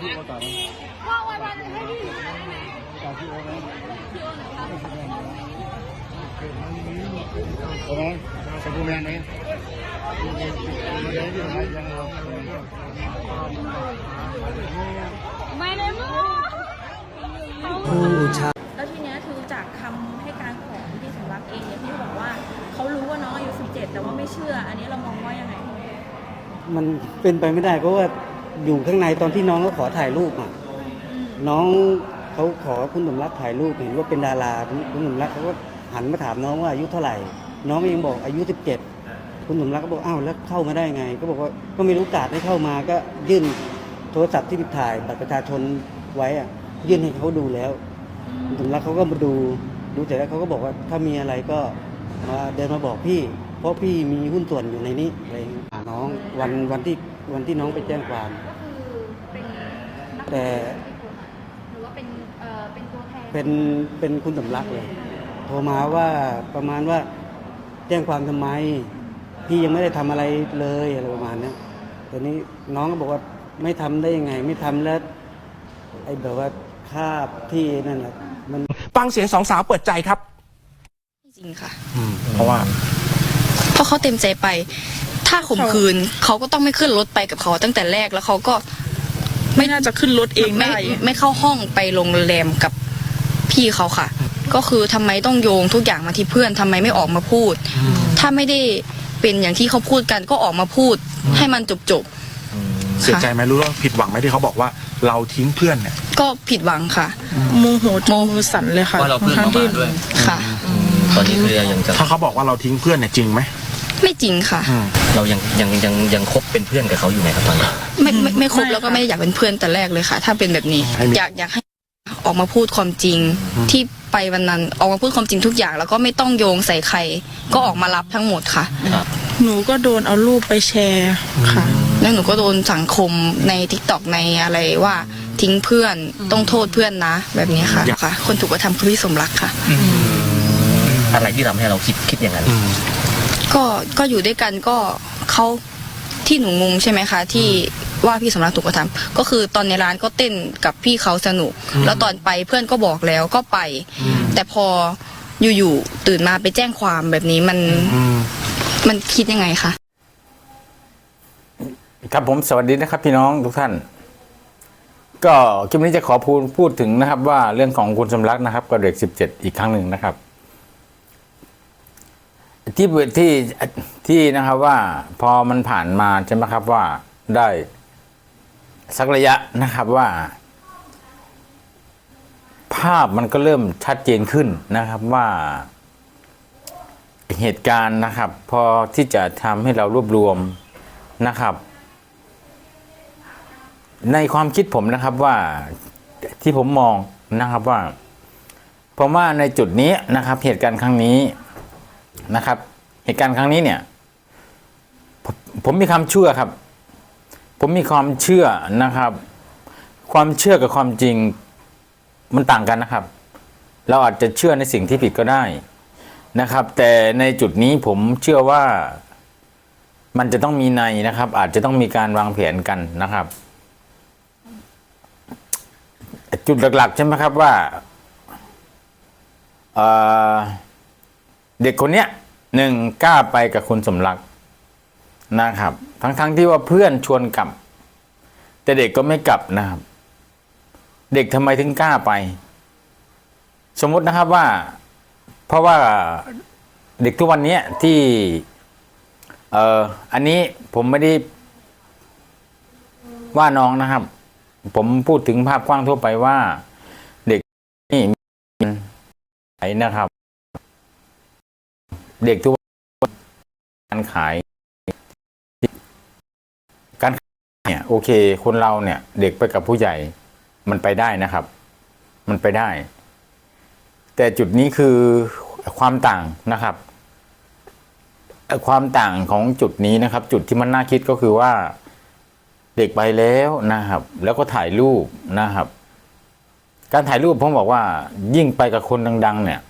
พี่พี่โอต่อไหมพ่อวันวันให้พี่อยู่ไหนได้ไหมต่อพี่โอไหมพี่โอไหนครับโอไหมสกูแมนไหมยังยังยังไม่เลยมั้งผู้ชายแล้วทีเนี้ยคือจากคำให้การของพี่สมรักเองเนี่ยพี่ก็บอกว่าเขารู้ว่าน้องอายุ17 แต่ว่าไม่เชื่อ อันนี้เรามองว่ายังไง มันเป็นไปไม่ได้เพราะว่า อยู่ข้างในตอนที่น้องเขาขอถ่ายรูปอะอืมน้องเขาขอคุณสมรักถ่ายรูปเห็นว่าเป็นดาราคุณสมรักเขาก็หันมาถามน้องว่าอายุเท่าไหร่ น้องก็ยังบอกอายุ 17 คุณสมรักก็บอกอ้าวแล้วเข้ามาได้ไง ก็บอกว่าก็ไม่รู้การดให้เข้ามาก็ยื่นโทรศัพท์ที่ถ่ายบัตรประชาชนไว้อะยื่นให้เขาดูแล้วคุณสมรักเขาก็มาดูดูเสร็จแล้วเขาก็บอกว่าถ้ามีอะไรก็มาเดินมาบอกพี่ เพราะพี่มีหุ้นส่วนอยู่ในนี้อะไรอย่างเงี้ยหาน้องวันวันที่วันที่น้องไปแจ้งความก็คือเป็นนัก แต่ หรือว่าเป็นเอ่อเป็นตัวแทนเป็นเป็นคุณสำลักเลย โทรมาว่าประมาณว่าแจ้งความทำไม พี่ยังไม่ได้ทำอะไรเลยอะไรประมาณเนี้ยตอนนี้น้องก็บอกว่าไม่ทำได้ยังไง ไม่ทำแล้ว ไอ้แบบว่าคาบที่นั่นแหละมัน ฟังเสียงสองสาวเปิดใจครับ จริงค่ะ เพราะว่าเพราะเขาเต็มใจไป ถ้าข่มขืนเขาก็ต้องไม่ขึ้นรถไปกับเขาตั้งแต่แรกแล้วเขาก็ ไม่น่าจะขึ้นรถเองไม่ได้ไม่เข้าห้องไปโรงแรมกับพี่เขาค่ะ ก็คือทำไมต้องโยงทุกอย่างมาที่เพื่อนทำไมไม่ออกมาพูด ถ้าไม่ได้เป็นอย่างที่เขาพูดกันก็ออกมาพูด ให้มันจบจบเสียใจไหมรู้ว่าผิดหวังไหมที่เขาบอกว่าเราทิ้งเพื่อนเนี่ยๆก็ผิดหวังค่ะโมโหจนมือสั่นเลยค่ะว่าเราเพื่อนทั้งเข้าที่มาด้วยค่ะ ตอนนี้คือยังจะถ้าเขาบอกว่าเราทิ้งเพื่อนเนี่ยจริงไหม ไม่จริงค่ะ เรายังยังยังยังคบเป็นเพื่อนกับเขาอยู่ไหมครับตอนนี้ไม่ไม่ไม่คบแล้วก็ไม่ได้อยากเป็นเพื่อนแต่แรกเลยค่ะ ถ้าเป็นแบบนี้ ให้มี อยากอยากให้ออกมาพูดความจริงที่ไปวันนั้นออกมาพูดความจริงทุกอย่าง แล้วก็ไม่ต้องโยงใส่ใคร ก็ออกมารับทั้งหมดค่ะหนูก็โดนเอารูปไปแชร์ค่ะ แล้วหนูก็โดนสังคมในทิกตอกในอะไรว่าทิ้งเพื่อนต้องโทษเพื่อนนะ แบบนี้ค่ะค่ะ คนถูกกระทำคือพี่สมรักค่ะ อะไรที่ทำให้เราคิดคิดอย่างนั้น ก็ก็อยู่ด้วยกันก็เขาที่หนูงงใช่ไหมคะ ที่ว่าพี่สมรักถูกกระทำก็คือตอนในร้านก็เต้นกับพี่เขาสนุก แล้วตอนไปเพื่อนก็บอกแล้วก็ไป แต่พออยู่ๆตื่นมาไปแจ้งความแบบนี้มันมันคิดยังไงคะครับผมสวัสดีนะครับ พี่น้องทุกท่าน ก็คลิปนี้จะขอพูดพูดถึงนะครับ ว่าเรื่องของคุณสมรักนะครับกับเด็กสิบเจ็ดอีกครั้งหนึ่งนะครับ ที่ที่ที่นะครับว่าพอมันผ่านมาใช่ไหมครับว่าได้สักระยะนะครับว่า ภาพมันก็เริ่มชัดเจนขึ้นนะครับว่าเหตุการณ์นะครับ พอที่จะทำให้เรารวบรวมนะครับ ในความคิดผมนะครับว่าที่ผมมองนะครับว่าผมว่าในจุดนี้นะครับ เหตุการณ์ครั้งนี้ นะครับ เหตุการณ์ครั้งนี้เนี่ยผมมมีความเชื่อครับ ผมมีความเชื่อนะครับ ความเชื่อกับความจริงมันต่างกันนะครับ เราอาจจะเชื่อในสิ่งที่ผิดก็ได้นะครับ แต่ในจุดนี้ผมเชื่อว่ามันจะต้องมีในนะครับ อาจจะต้องมีการวางแผนกันนะครับ จุดหลักๆใช่ไหมครับว่า เด็กคนเนี้ยหนึ่งกล้าไปกับคุณสมรักนะครับ ทั้งๆทที่ว่าเพื่อนชวนกลับ แต่เด็กก็ไม่กลับนะครับ เด็กทำไมถึงกล้าไป สมมตินะครับว่า เพราะว่าเด็กทุกวันเนี้ยที่เอ่ออันนี้ผมไม่ได้ว่าน้องนะครับ ผมพูดถึงภาพกว้างทั่วไปว่า เด็กนี่มีนะครับ เด็กทุกวันการขาย การขายเนี่ยโอเค คนเราเนี่ย เด็กไปกับผู้ใหญ่ มันไปได้นะครับ มันไปได้ แต่จุดนี้คือความต่างนะครับความต่างของจุดนี้นะครับ จุดที่มันน่าคิดก็คือว่าเด็กไปแล้วนะครับ แล้วก็ถ่ายรูปนะครับ การถ่ายรูปผมบอกว่ายิ่งไปกับคนดัง ๆ เนี่ย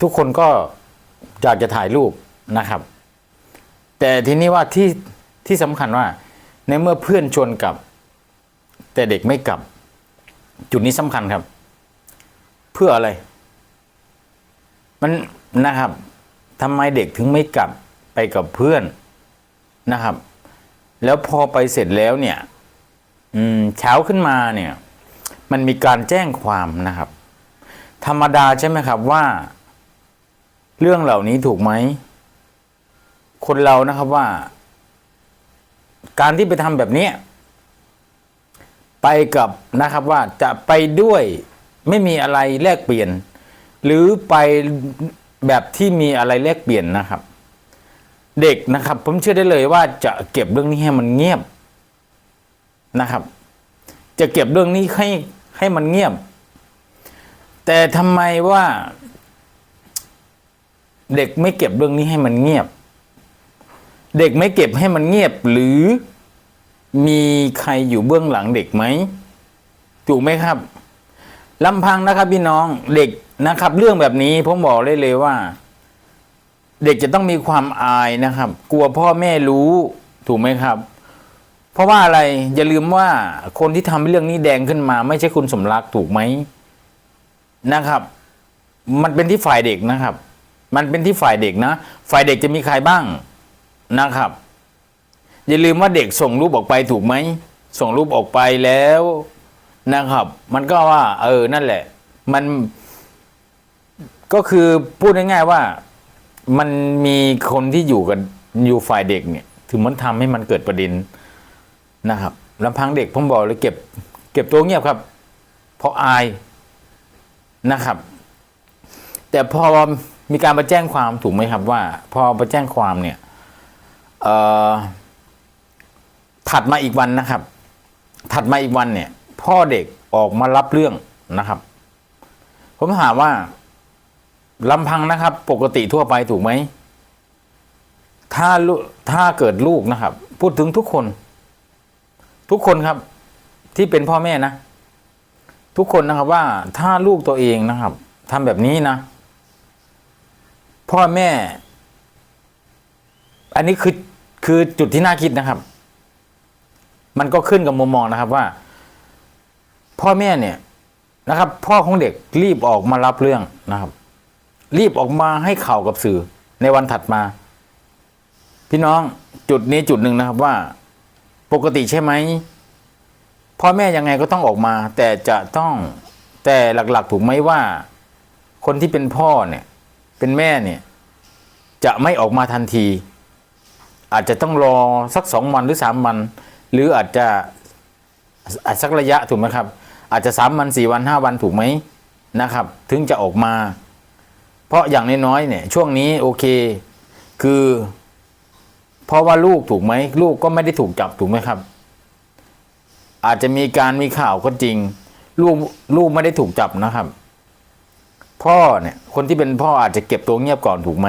ทุกคนก็อยากจะถ่ายรูปนะครับ แต่ทีนี้ว่าที่ที่สำคัญว่าในเมื่อเพื่อนชวนกลับ แต่เด็กไม่กลับ จุดนี้สำคัญครับ เพื่ออะไร มันนะครับทำไมเด็กถึงไม่กลับไปกับเพื่อนนะครับ แล้วพอไปเสร็จแล้วเนี่ยอืมเช้าขึ้นมาเนี่ย มันมีการแจ้งความนะครับ ธรรมดาใช่ไหมครับว่า เรื่องเหล่านี้ถูกไหม คนเรานะครับว่า การที่ไปทำแบบนี้ ไปกับนะครับว่าจะไปด้วยไม่มีอะไรแลกเปลี่ยน หรือไปแบบที่มีอะไรแลกเปลี่ยนนะครับ เด็กนะครับ ผมเชื่อได้เลยว่าจะเก็บเรื่องนี้ให้มันเงียบนะครับ จะเก็บเรื่องนี้ให้ให้มันเงียบ แต่ทำไมว่า เด็กไม่เก็บเรื่องนี้ให้มันเงียบ เด็กไม่เก็บให้มันเงียบ หรือมีใครอยู่เบื้องหลังเด็กไหมถูกไหมครับลำพังนะครับพี่น้องเด็กนะครับ เรื่องแบบนี้ผมบอกเลยเลยว่า เด็กจะต้องมีความอายนะครับ กลัวพ่อแม่รู้ถูกไหมครับ เพราะว่าอะไรอย่าลืมว่าคนที่ทำเรื่องนี้แดงขึ้นมา ไม่ใช่คุณสมรักถูกไหมนะครับ มันเป็นที่ฝ่ายเด็กนะครับ มันเป็นที่ฝ่ายเด็กนะ ฝ่ายเด็กจะมีใครบ้างนะครับ อย่าลืมว่าเด็กส่งรูปออกไปถูกไหม ส่งรูปออกไปแล้วนะครับ มันก็ว่า เออ นั่นแหละ มันก็คือพูดง่ายๆว่ามันมีคนที่อยู่กันอยู่ฝ่ายเด็กเนี่ย ถึงมันทำให้มันเกิดประเด็นนะครับลำพังเด็กผมบอกเลยเก็บ เก็บตัวเงียบครับ เพราะอายนะครับ แต่พอ มีการมาแจ้งความถูกไหมครับว่า พอไปแจ้งความเนี่ยเออถัดมาอีกวันนะครับ ถัดมาอีกวันเนี่ย พ่อเด็กออกมารับเรื่องนะครับ ผมถามว่าลำพังนะครับ ปกติทั่วไปถูกไหมถ้าลูถ้าเกิดลูกนะครับ พูดถึงทุกคน ทุกคนครับ ที่เป็นพ่อแม่นะ ทุกคนนะครับว่าถ้าลูกตัวเองนะครับทำแบบนี้นะ พ่อแม่ อันนี้คือคือจุดที่น่าคิดนะครับ มันก็ขึ้นกับมุมมองนะครับว่า พ่อแม่เนี่ยนะครับ พ่อของเด็กรีบออกมารับเรื่องนะครับ รีบออกมาให้ข่าวกับสื่อในวันถัดมา พี่น้องจุดนี้จุดหนึ่งนะครับว่า ปกติใช่ไหมพ่อแม่ยังไงก็ต้องออกมา แต่จะต้องแต่หลักๆ ถูกไหมว่า คนที่เป็นพ่อเนี่ย เป็นแม่เนี่ยจะไม่ออกมาทันที อาจจะต้องรอสักสองวันหรือสามวัน หรืออาจจะอาจสักระยะถูกไหมครับ อาจจะสามวันสี่วันห้าวันถูกไหมนะครับ ถึงจะออกมา เพราะอย่างน้อยๆเนี่ยช่วงนี้โอเค คือ เพราะว่าลูกถูกไหมลูกก็ไม่ได้ถูกจับถูกไหมครับ อาจจะมีการมีข่าวก็จริง ลูกลูกไม่ได้ถูกจับนะครับ พ่อเนี่ยคนที่เป็นพ่ออาจจะเก็บตัวเงียบก่อนถูกไหม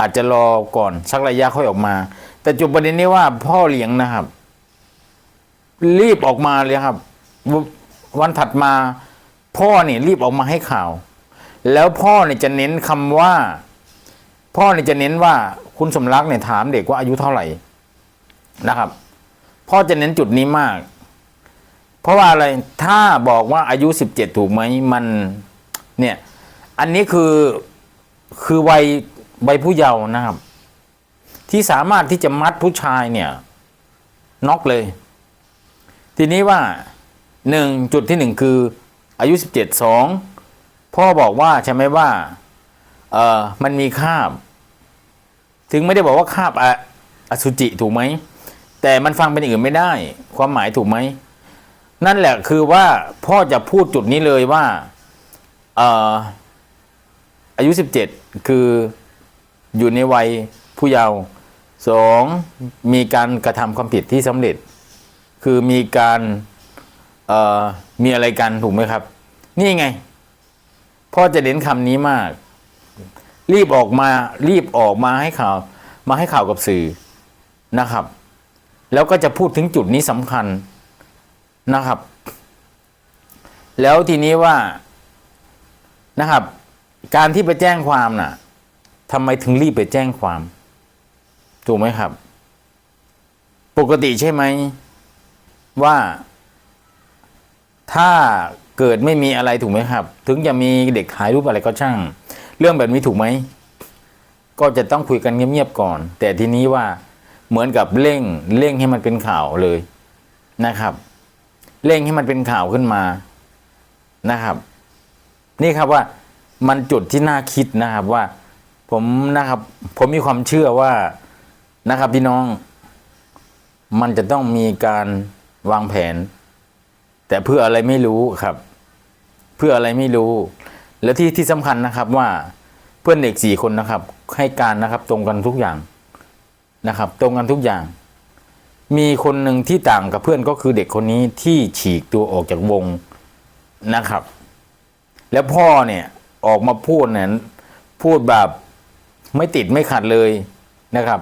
อาจจะรอก่อนสักระยะค่อยออกมา แต่จุดประเด็นนี้ว่าพ่อเลี้ยงนะครับ รีบออกมาเลยครับ วันถัดมา พ่อเนี่ยรีบออกมาให้ข่าว แล้วพ่อเนี่ยจะเน้นคำว่า พ่อเนี่ยจะเน้นว่าคุณสมรักเนี่ยถามเด็กว่าอายุเท่าไหร่นะครับ พ่อจะเน้นจุดนี้มาก เพราะว่าอะไรถ้าบอกว่าอายุสิบเจ็ดถูกไหมมัน เนี่ยอันนี้คือคือวัยวัยผู้เยาว์นะครับ ที่สามารถที่จะมัดผู้ชายเนี่ยน็อกเลย ทีนี้ว่าหนึ่งจุดที่หนึ่งคืออายุสิบเจ็ดสองพ่อบอกว่าใช่ไหมว่าเออมันมีคาบ ถึงไม่ได้บอกว่าคาบออสุจิถูกไหม แต่มันฟังเป็นอื่นไม่ได้ ความหมายถูกไหม นั่นแหละคือว่าพ่อจะพูดจุดนี้เลยว่า อายุสิบเจ็ดคืออยู่ในวัยผู้เยาว์สองมีการกระทำความผิดที่สำเร็จ คือมีการมีอะไรกันถูกไหมครับ นี่ไงพ่อจะเน้นคำนี้มาก รีบออกมารีบออกมาให้ข่าว มาให้ข่าวกับสื่อนะครับ แล้วก็จะพูดถึงจุดนี้สำคัญนะครับ แล้วทีนี้ว่า นะครับ การที่ไปแจ้งความน่ะทำไมถึงรีบไปแจ้งความ ถูกไหมครับ ปกติใช่ไหมว่าถ้าเกิดไม่มีอะไรถูกไหมครับ ถึงจะมีเด็กถ่ายรูปอะไรก็ช่าง เรื่องแบบนี้ถูกไหม ก็จะต้องคุยกันเงียบๆก่อน แต่ทีนี้ว่าเหมือนกับเร่งเร่งให้มันเป็นข่าวเลยนะครับ เร่งให้มันเป็นข่าวขึ้นมานะครับ นี่ครับว่ามันจุดที่น่าคิดนะครับว่าผมนะครับ ผมมีความเชื่อว่านะครับพี่น้อง มันจะต้องมีการวางแผน แต่เพื่ออะไรไม่รู้ครับ เพื่ออะไรไม่รู้ และที่ที่สำคัญนะครับว่าเพื่อนเด็กสี่คนนะครับ ให้การนะครับ ตรงกันทุกอย่างนะครับ ตรงกันทุกอย่าง มีคนหนึ่งที่ต่างกับเพื่อนก็คือเด็กคนนี้ที่ฉีกตัวออกจากวงนะครับ แล้วพ่อเนี่ยออกมาพูดเนี่ยพูดแบบไม่ติดไม่ขัดเลยนะครับ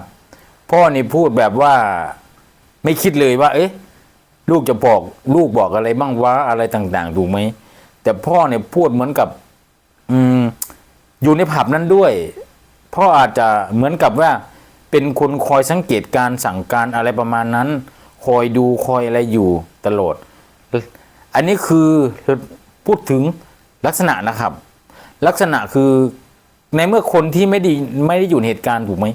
พ่อนี่พูดแบบว่าไม่คิดเลยว่า เอ๊ะลูกจะบอกลูกบอกอะไรบ้างวะอะไรต่าง ๆ ถูกไหมแต่พ่อเนี่ยพูดเหมือนกับ อืม อยู่ในผับนั้นด้วย พ่ออาจจะเหมือนกับว่า เป็นคนคอยสังเกตการสั่งการอะไรประมาณนั้น คอยดูคอยอะไรอยู่ตลอด อันนี้คือพูดถึง ลักษณะนะครับ ลักษณะคือในเมื่อคนที่ไม่ได้ไม่ได้อยู่ในเหตุการณ์ถูกไหม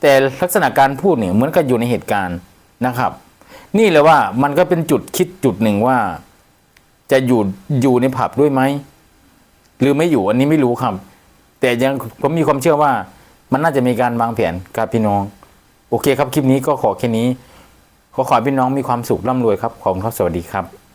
แต่ลักษณะการพูดเนี่ยเหมือนกับอยู่ในเหตุการณ์นะครับ นี่แหละว่ามันก็เป็นจุดคิดจุดหนึ่งว่า จะอยู่อยู่ในผับด้วยไหมหรือไม่อยู่อันนี้ไม่รู้ครับ แต่ยังผมมีความเชื่อว่า มันน่าจะมีการวางแผนครับพี่น้อง โอเคครับคลิปนี้ก็ขอแค่นี้ขอขอพี่น้องมีความสุขร่ำรวยครับขอบคุณครับสวัสดีครับ